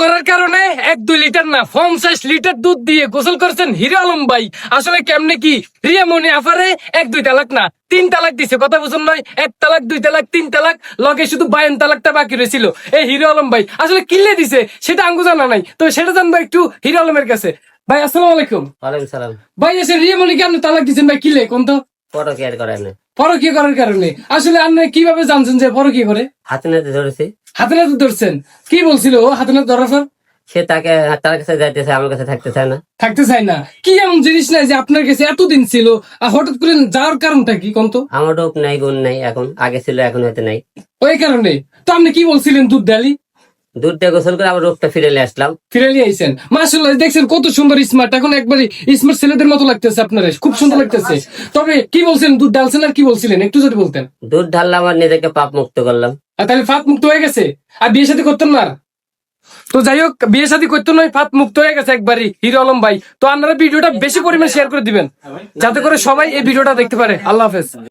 করার কারণে এক দুই লিটার না পঞ্চাশ লিটার দুধ দিয়ে গোসল করছেন হিরো আলম ভাই। আসলে কেমনে কি? রিয়ামনি আফারে এক দুই তালাক না তিন তালাক দিছে কথা বুঝুন নয় এক তালাক দুই তালাক তিন তালাক লগে শুধু বায়ন তালাকটা বাকি রয়েছিল এই হিরো আলম ভাই আসলে কিনলে দিছে সেটা আঙ্গু জানা নাই। তো সেটা জানব একটু হিরো আলমের কাছে। ভাই আসসালামু আলাইকুম। ওয়ালাইকুম সালাম। ভাই এসে রিয়ামনিকে আপনি তালাক দিচ্ছেন ভাই কিলে কোন তো? ফটো কেয়ার করেন পরকীয় করার কারণে। আসলে আপনি কীভাবে জানছেন যে পরকীয় করে? হাতে নাতে ধরেছি। হাতে নাতে ধরছেন? কি বলছিল ও হাতে নাতে ধরার পর? সে তাকে তার কাছে যাইতেছে আমার কাছে থাকতে চায় না। থাকতে চাই না। কি এমন জিনিস নাই যে আপনার কাছে এতদিন ছিল? আর হঠাৎ করে যাওয়ার কারণটা কি কোন তো? আমার রূপ নাই গুণ নাই এখন আগে ছিল এখন হয়তো নাই। ওই কারণে। তো আপনি কি বলছিলেন দুধ ডালি? দুধ দিয়ে গোসল করে আবার রূপটা ফিরে নিয়ে আসলাম। ফিরে নিয়ে আইসেন মাসাল্লাহ দেখছেন কত সুন্দর স্মার্ট এখন একবারে স্মার্ট ছেলেদের মতো লাগতেছে আপনার। খুব সুন্দর লাগতেছে। তবে কি বলছেন দুধ ডালছেন আর কি বলছিলেন? একটু যদি বলতেন। দুধ ঢাললাম আর নিজেকে পাপ মুক্ত করলাম। আর তাহলে ফাত মুক্ত হয়ে গেছে? আর বিয়ে সাথে করতেন না তো যাই হোক বিয়ে শাদী করতে নয় ফাত মুক্ত হয়ে গেছে একবারই হিরো আলম ভাই। তো আপনারা ভিডিওটা বেশি পরিমাণে শেয়ার করে দিবেন। যাতে করে সবাই এই ভিডিওটা দেখতে পারে। আল্লাহ হাফেজ।